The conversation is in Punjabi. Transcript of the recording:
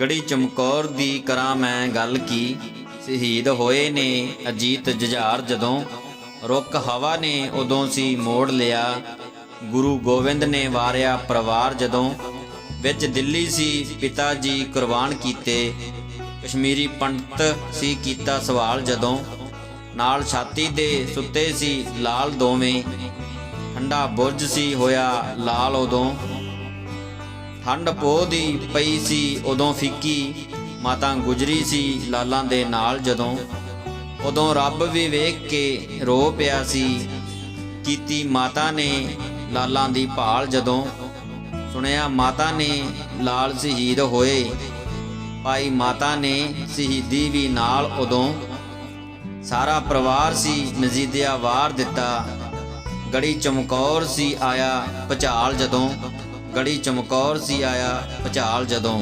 ਗੜੀ ਚਮਕੌਰ ਦੀ ਕਰਾਂ ਮੈਂ ਗੱਲ ਕੀ? ਸ਼ਹੀਦ ਹੋਏ ਨੇ ਅਜੀਤ ਜੁਝਾਰ ਜਦੋਂ। ਰੁੱਖ ਹਵਾ ਨੇ ਉਦੋਂ ਸੀ ਮੋੜ ਲਿਆ। ਗੁਰੂ ਗੋਬਿੰਦ ਨੇ ਵਾਰਿਆ ਪਰਿਵਾਰ ਜਦੋਂ। ਵਿੱਚ ਦਿੱਲੀ ਸੀ ਪਿਤਾ ਜੀ ਕੁਰਬਾਨ ਕੀਤੇ। ਕਸ਼ਮੀਰੀ ਪੰਡਤ ਸੀ ਕੀਤਾ ਸਵਾਲ ਜਦੋਂ। ਨਾਲ ਛਾਤੀ ਦੇ ਸੁੱਤੇ ਸੀ ਲਾਲ ਦੋਵੇਂ। ਠੰਡਾ ਬੁਰਜ ਸੀ ਹੋਇਆ ਲਾਲ ਉਦੋਂ। ਠੰਡ ਪੋਹ ਦੀ ਪਈ ਸੀ, ਉਦੋਂ ਫਿੱਕੀ। ਮਾਤਾ ਗੁਜਰੀ ਸੀ ਲਾਲਾਂ ਦੇ ਨਾਲ ਜਦੋਂ। ਉਦੋਂ ਰੱਬ ਵੀ ਵੇਖ ਕੇ ਰੋ ਪਿਆ ਸੀ। ਕੀਤੀ ਮਾਤਾ ਨੇ ਲਾਲਾਂ ਦੀ ਭਾਲ ਜਦੋਂ। ਸੁਣਿਆ ਮਾਤਾ ਨੇ ਲਾਲ ਸ਼ਹੀਦ ਹੋਏ। ਭਾਈ ਮਾਤਾ ਨੇ ਸ਼ਹੀਦੀ ਵੀ ਨਾਲ ਉਦੋਂ। ਸਾਰਾ ਪਰਿਵਾਰ ਸੀ ਨਜ਼ੀਦਿਆ ਵਾਰ ਦਿੱਤਾ। ਗੜੀ ਚਮਕੌਰ ਸੀ ਆਇਆ ਭਚਾਲ ਜਦੋਂ। ਗੜੀ ਚਮਕੌਰ ਸੀ ਆਇਆ ਭਚਾਲ ਜਦੋਂ।